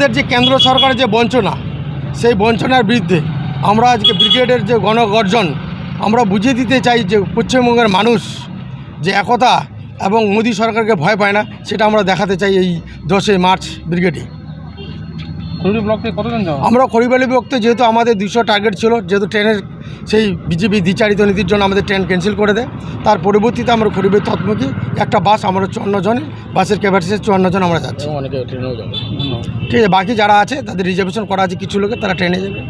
আমাদের যে কেন্দ্র সরকারের যে বঞ্চনা, সেই বঞ্চনার বিরুদ্ধে আমরা আজকে ব্রিগেডের যে গণগর্জন, আমরা বুঝিয়ে দিতে চাই যে পশ্চিমবঙ্গের মানুষ যে একতা এবং মোদী সরকারকে ভয় পায় না, সেটা আমরা দেখাতে চাই এই দশই মার্চ ব্রিগেডে। আমরা খরিবালি বিভক্ত যেহেতু আমাদের দুশো টার্গেট ছিল যেহেতু ট্রেনের সেই বিজেপি দ্বিচারিত নীতির জন্য আমাদের ট্রেন ক্যান্সেল করে দেয়। তার পরবর্তীতে আমরা খরিবের তৎমুখী। একটা বাস আমরা চুয়ান্ন জনই বাসের ক্যাপাসিটি চুয়ান্ন জন আমরা যাচ্ছি। অনেকে ট্রেনেও যাবে। ঠিক আছে বাকি যারা আছে তাদের রিজার্ভেশন করা আছে কিছু লোকের তারা ট্রেনে যাবে।